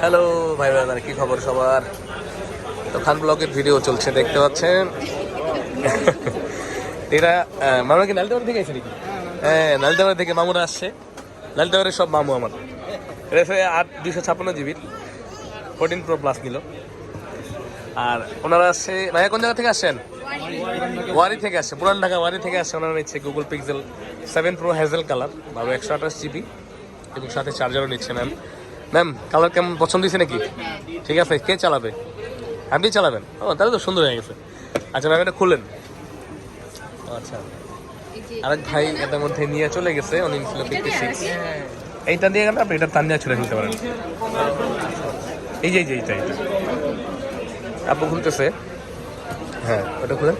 Hello ভাই brother কি খবর সবার? তো খান ব্লগের ভিডিও চলছে দেখতে পাচ্ছেন? আহ, মামা কি নালদাবার থেকে আছে নাকি হ্যাঁ নালদাবার থেকে মামুরা আসছে। নালদাবারের সব মামু আমার। এটা আট দুশো ছাপ্পান্ন জিবির ফোরটিন প্রো প্লাস নিল। আর ওনারা আসছে ভাইয়া কোন জায়গা থেকে আসছেন? ওয়ারি থেকে আসছে পুরান ঢাকা ওয়ারি থেকে আসছে। ওনারা নিচ্ছে Google Pixel seven Pro hazel colour বারো একশো আঠাশ জিবি। এবং সাথে চার্জারও নিচ্ছে ম্যাম ম্যাম কালার কেমন পছন্দ হয়েছে নাকি? ঠিক আছে, কে চালাবে? আপনি চালাবেন? ও, তাহলে তো সুন্দর হয়ে গেছে। আচ্ছা ম্যাম এটা খুললেন আচ্ছা। আরেক ভাই এটার মধ্যে নিয়ে চলে গেছে, উনি ছিল ফিফটি সিক্স এইটা দিয়ে গেলে আপনি এটা টান নিয়ে ছুড়ে ফেলতে পারেন। এই যে এই যে, এইটা এইটা। আপু খুলতেছে। হ্যাঁ ওটা খুলেন।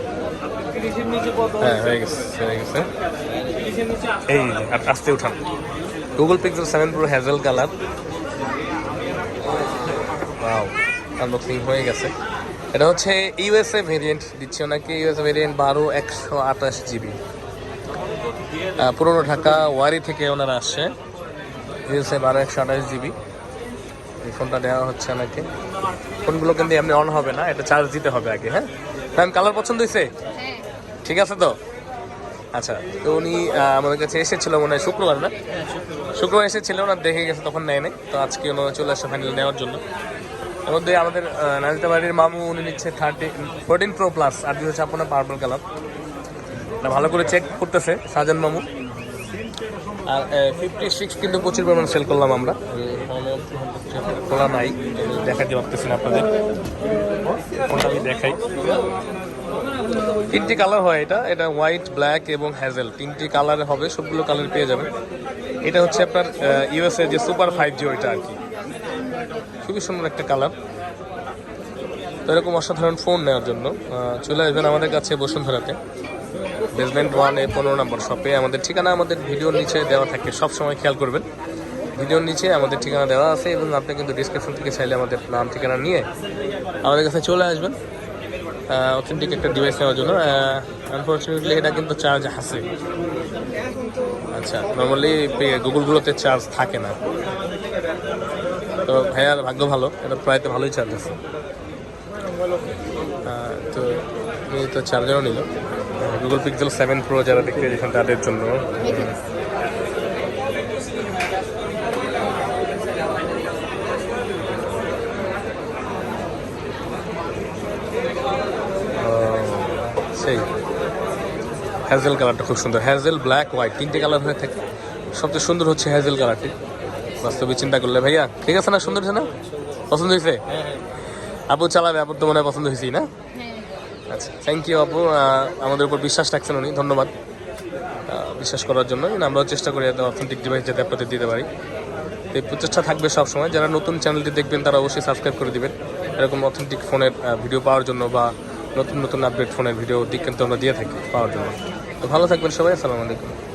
হ্যাঁ হয়ে গেছে হয়ে গেছে। এই আস্তে উঠান। Google Pixel seven Pro hazel colour wow unboxing হয়ে গেছে। এটা হচ্ছে ইউএসএ ভেরিয়েন্ট দিচ্ছে ওনাকে ইউএসএ ভেরিয়েন্ট বারো একশো আঠাশ জিবি। পুরনো ঢাকা ওয়ারি থেকে ওনারা আসছে। ইউএসএ বারো একশো আঠাশ জিবি। এই ফোনটা দেওয়া হচ্ছে ওনাকে। ফোনগুলো কিন্তু এমনি অন হবে না এটা চার্জ দিতে হবে আগে হ্যাঁ? ম্যাম কালার পছন্দ হয়েছে? ঠিক আছে তো? আচ্ছা তো উনি আমাদের কাছে এসেছিল মনে হয় শুক্রবার না? শুক্রবার। এসেছিল ওনার দেখে গেছে তখন নেয় নাই। তো আজকে ওনারা চলে আসছে ফাইনাল নেওয়ার জন্য। এর মধ্যে আমাদের নাজিতা বাড়ির মামু, উনি নিচ্ছে থার্টি ফোরটিন প্রো প্লাস আর দুশো ছাপ্পান্ন পার্পল কালার এটা ভালো করে চেক করতেছে, সাজান মামু। আর ফিফটি সিক্স কিন্তু প্রচুর পরিমাণ সেল করলাম আমরা। খোলা নাই, দেখাতে পারতেছি আপনাদের। আমি দেখাই। তিনটি কালার হয় এটা এটা হোয়াইট ব্ল্যাক এবং হ্যাজেল তিনটি কালার হবে, সবগুলো কালার পেয়ে যাবেন। এটা হচ্ছে আপনার ইউএসএ যে সুপার ফাইভ জি ওইটা আর কি। খুবই সুন্দর একটা কালার। তো এরকম অসাধারণ ফোন নেওয়ার জন্য চলে আসবেন আমাদের কাছে বসুন্ধরাতে। বেসমেন্ট ওয়ানে পনেরো নম্বর শপে আমাদের ঠিকানা আমাদের ভিডিওর নিচে দেওয়া থাকে, সব সময় খেয়াল করবেন। ভিডিওর নিচে আমাদের ঠিকানা দেওয়া আছে এবং আপনি কিন্তু ডিসক্রিপশন থেকে চাইলে আমাদের নাম, ঠিকানা নিয়ে আমাদের কাছে চলে আসবেন। অথেন্টিক একটা ডিভাইস নেওয়ার জন্য। আনফর্চুনেটলি এটা কিন্তু চার্জ আছে। আচ্ছা নর্মালি গুগলগুলোতে চার্জ থাকে না। তো ভাইয়ার ভাগ্য ভালো, এটা প্রায় তো ভালোই চার্জ আছে। তো এই তো চার্জারও নিল। গুগল পিক্সেল সেভেন প্রো যারা দেখতে চাইছেন তাদের জন্য। সেই। হ্যাজেল কালারটা খুব সুন্দর। হ্যাজেল ব্ল্যাক হোয়াইট তিনটে কালার হয়ে থাকে। সবচেয়ে সুন্দর হচ্ছে হ্যাজেল কালারটি বাস্তবে চিন্তা করলে ভাইয়া। ঠিক আছে না? সুন্দর না? পছন্দ হয়েছে? আপু চালাবে, আপুর তো মনে হয় পছন্দ হয়েছেই না? আচ্ছা থ্যাংক ইউ আপু। আমাদের উপর বিশ্বাস রাখছেন উনি, ধন্যবাদ। বিশ্বাস করার জন্য আমরাও চেষ্টা করি অথেন্টিক ডিভাইস যাতে আপনাদের দিতে পারি। এই প্রচেষ্টা থাকবে সবসময়। যারা নতুন চ্যানেলটি দেখবেন, তারা অবশ্যই সাবস্ক্রাইব করে দিবেন। এরকম অথেন্টিক ফোনের ভিডিও পাওয়ার জন্য বা নতুন নতুন আপডেট ফোনের ভিডিও দিক কিন্তু আমরা দিয়ে থাকি, পাওয়ার জন্য। তো ভালো থাকবেন সবাই, আসসালামু আলাইকুম।